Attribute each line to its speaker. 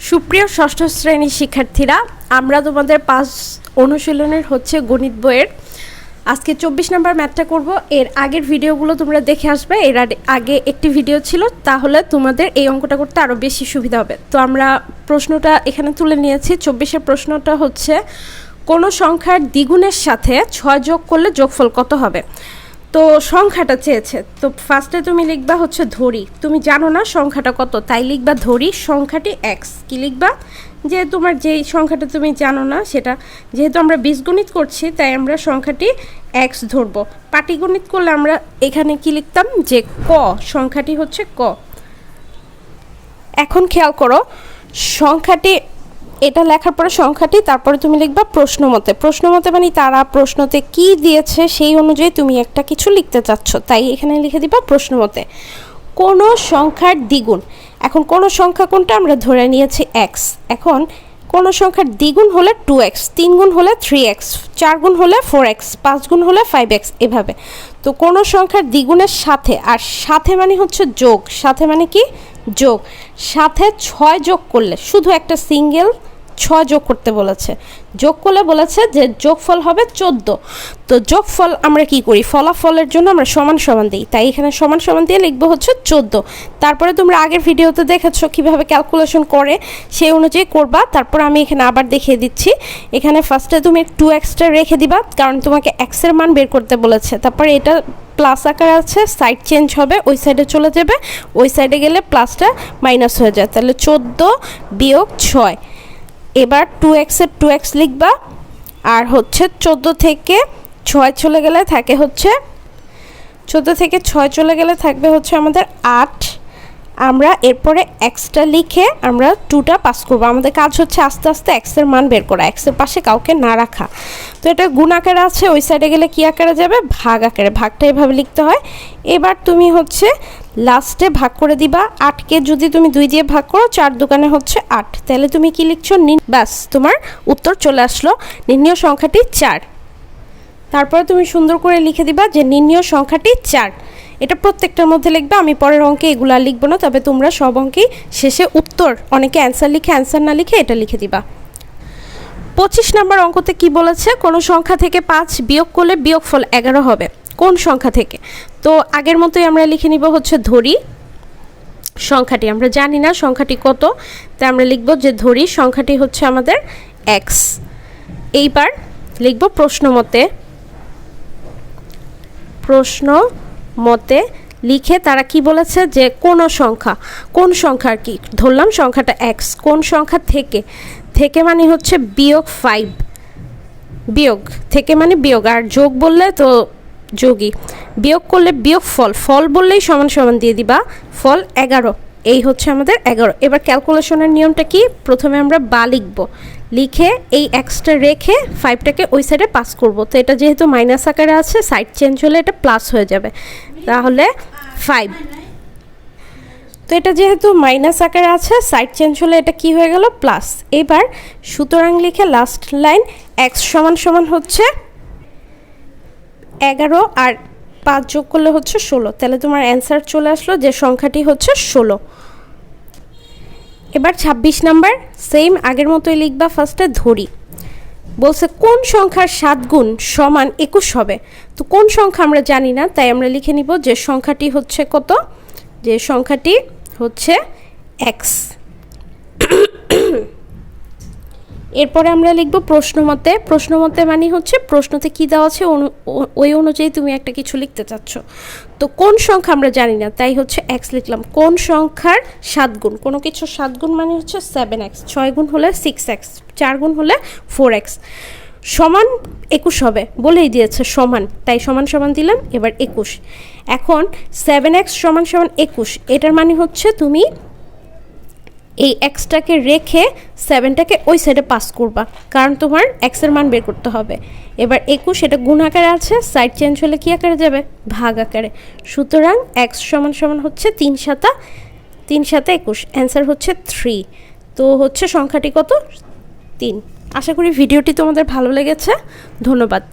Speaker 1: সুপ্রিয় ষষ্ঠ শ্রেণির শিক্ষার্থীরা, আমরা তোমাদের পাঁচ অনুশীলনের হচ্ছে গণিত বইয়ের আজকে চব্বিশ নম্বর ম্যাথটা করব। এর আগের ভিডিওগুলো তোমরা দেখে আসবে। এর আগে- একটি ভিডিও ছিল, তাহলে তোমাদের এই অঙ্কটা করতে আরও বেশি সুবিধা হবে। তো আমরা প্রশ্নটা এখানে তুলে নিয়েছি। চব্বিশের প্রশ্নটা হচ্ছে, কোনো সংখ্যার দ্বিগুণের সাথে ছয় যোগ করলে যোগফল কত হবে? তো সংখ্যাটা চেয়েছে। তো ফার্স্টে তুমি লিখবা হচ্ছে ধরি। তুমি জানো না সংখ্যাটা কত, তাই লিখবা ধরি সংখ্যাটি এক্স কি লিখবা? যে তোমার যেই সংখ্যাটা তুমি জানো না সেটা, যেহেতু আমরা বীজগণিত করছি, তাই আমরা সংখ্যাটি এক্স ধরবো। পাটিগণিত করলে আমরা এখানে কি লিখতাম? যে ক, সংখ্যাটি হচ্ছে ক। এখন খেয়াল করো, সংখ্যাটি এটা লেখার পরে সংখ্যাটি, তারপরে তুমি লিখবা প্রশ্ন মতে প্রশ্ন মতে মানে তারা প্রশ্নতে কি দিয়েছে সেই অনুযায়ী তুমি একটা কিছু লিখতে চাচ্ছ। তাই এখানে লিখে দিবা প্রশ্ন মতে কোনো সংখ্যার দ্বিগুণ। এখন কোনো সংখ্যা কোনটা? আমরা ধরে নিয়েছি এক্স এখন কোনো সংখ্যার দ্বিগুণ হলে টু এক্স তিন গুণ হলে থ্রি এক্স চার গুণ হলে ফোর এক্স পাঁচ গুণ হলে ফাইভ এক্স এভাবে। তো কোনো সংখ্যার দ্বিগুণের সাথে, আর সাথে মানে হচ্ছে যোগ, সাথে মানে কি? যোগ। সাথে ছয় যোগ করলে, শুধু একটা সিঙ্গেল ছয় যোগ করতে বলেছে। যোগ করলে বলেছে যে যোগফল হবে চোদ্দ। তো যোগফল আমরা কি করি? ফলাফলের জন্য আমরা সমান সমান দিই। তাই এখানে সমান সমান দিয়ে লিখব হচ্ছে চোদ্দ। তারপরে তোমরা আগের ভিডিওতে দেখেছ কীভাবে ক্যালকুলেশন করে, সেই অনুযায়ী করবা। তারপর আমি এখানে আবার দেখিয়ে দিচ্ছি। এখানে ফার্স্টে তুমি টু এক্সটা রেখে দিবা, কারণ তোমাকে এক্সের মান বের করতে বলেছে। তারপরে এটা প্লাস আকার আছে সাইড চেঞ্জ হবে, ওই সাইডে চলে যাবে, ওই সাইডে গেলে প্লাসটা মাইনাস হয়ে যায়। তাহলে চোদ্দ বিয়োগ ছয়। এবার টু এক্সের টু এক্স লিখবা, আর হচ্ছে চোদ্দ থেকে ছয় চলে গেলে থাকে হচ্ছে, চোদ্দ থেকে ছয় চলে গেলে থাকবে হচ্ছে আমাদের আট। আমরা এরপরে এক্সটা লিখে আমরা টুটা পাস করব। আমাদের কাজ হচ্ছে আস্তে আস্তে এক্সের মান বের করা এক্সের পাশে কাউকে না রাখা। তো এটা গুণ আকারে আছে, ওই সাইডে গেলে কী আকারে যাবে? ভাগ আকারে। ভাগটা এভাবে লিখতে হয়। এবার তুমি হচ্ছে লাস্টে ভাগ করে দিবা আটকে যদি তুমি দুই দিয়ে ভাগ করো, চার দোকানে হচ্ছে আট। তাহলে তুমি কি লিখছো? ব্যাস, তোমার উত্তর চলে আসলো। নির্ণয় সংখ্যাটি চার। তারপরে তুমি সুন্দর করে লিখে দিবা যে নির্ণয় সংখ্যাটি চার। এটা প্রত্যেকটার মধ্যে লিখবে, আমি পরের অঙ্কে এগুলো লিখব না, তবে তোমরা সব অঙ্কেই শেষে উত্তর, অনেকে অ্যান্সার লিখে অ্যান্সার না লিখে এটা লিখে দিবা। পঁচিশ নম্বর অঙ্কতে কি বলেছে? কোনো সংখ্যা থেকে পাঁচ বিয়োগ করলে বিয়োগফল এগারো হবে। কোন সংখ্যা থেকে? তো আগের মতোই আমরা লিখে নিব হচ্ছে ধরি। সংখ্যাটি আমরা জানি না, সংখ্যাটি কত? তাই আমরা লিখব যে ধরি, সংখ্যাটি হচ্ছে আমাদের এক্স এইবার লিখব প্রশ্ন মতে। প্রশ্ন মতে লিখে তারা কি বলেছে? যে কোন সংখ্যা, কোন সংখ্যার কি? ধরলাম সংখ্যাটা এক্স কোন সংখ্যা থেকে? থেকে মানে হচ্ছে বিয়োগ ফাইভ বিয়োগ, থেকে মানে বিয়োগ। আর যোগ বললে তো যোগী। বিয়োগ করলে বিয়োগ ফল। ফল বললেই সমান সমান দিয়ে দিবা। ফল এগারো। এই হচ্ছে আমাদের এগারো। এবার ক্যালকুলেশনের নিয়মটা কি? প্রথমে আমরা বা লিখব। লিখে এই এক্সটা রেখে ফাইভটাকে ওই সাইডে পাস করব। তো এটা যেহেতু মাইনাস আকারে আছে সাইড চেঞ্জ হলে এটা প্লাস হয়ে যাবে। তাহলে ফাইভ তো এটা যেহেতু মাইনাস আকারে আছে সাইড চেঞ্জ হলে এটা কি হয়ে গেল? প্লাস এবার সুতরাং লিখে লাস্ট লাইন এক্স সমান সমান হচ্ছে এগারো আর পাঁচ যোগ করলে হচ্ছে ষোলো। তাহলে তোমার অ্যান্সার চলে আসলো যে সংখ্যাটি হচ্ছে ষোলো। এবার ছাব্বিশ নাম্বার সেম আগের মতোই লিখবা ফার্স্টে ধরি। বলছে, কোন সংখ্যার সাত গুণ সমান একুশ হবে? তো কোন সংখ্যা আমরা জানি না, তাই আমরা লিখে নিব যে সংখ্যাটি হচ্ছে কত? যে সংখ্যাটি হচ্ছে এক্স এরপরে আমরা লিখব প্রশ্নমতে। প্রশ্নমতে মানে হচ্ছে প্রশ্নতে কী দেওয়া আছে ওই অনুযায়ী তুমি একটা কিছু লিখতে চাচ্ছ। তো কোন সংখ্যা আমরা জানি না, তাই হচ্ছে এক্স লিখলাম। কোন সংখ্যার সাত গুণ? কোনো কিছু সাত গুণ মানে হচ্ছে সেভেন এক্স ছয় গুণ হলে সিক্স এক্স চার গুণ হলে ফোর এক্স সমান একুশ হবে, বলেই দিয়েছে সমান। তাই সমান সমান দিলাম, এবার একুশ। এখন সেভেন এক্স সমান সমান একুশ, এটার মানে হচ্ছে তুমি এই এক্সটাকে রেখে সেভেনটাকে ওই সাইডে পাস করবা। কারণ তোমার এক্সের মান বের করতে হবে। এবার একুশ এটা গুণ আকারে আছে সাইড চেঞ্জ হলে কী আকারে যাবে? ভাগ আকারে। সুতরাং এক্স সমান সমান হচ্ছে তিন সাতা তিন সাতা একুশ। অ্যান্সার হচ্ছে থ্রি তো হচ্ছে সংখ্যাটি কত? তিন। আশা করি ভিডিওটি তোমাদের ভালো লেগেছে। ধন্যবাদ।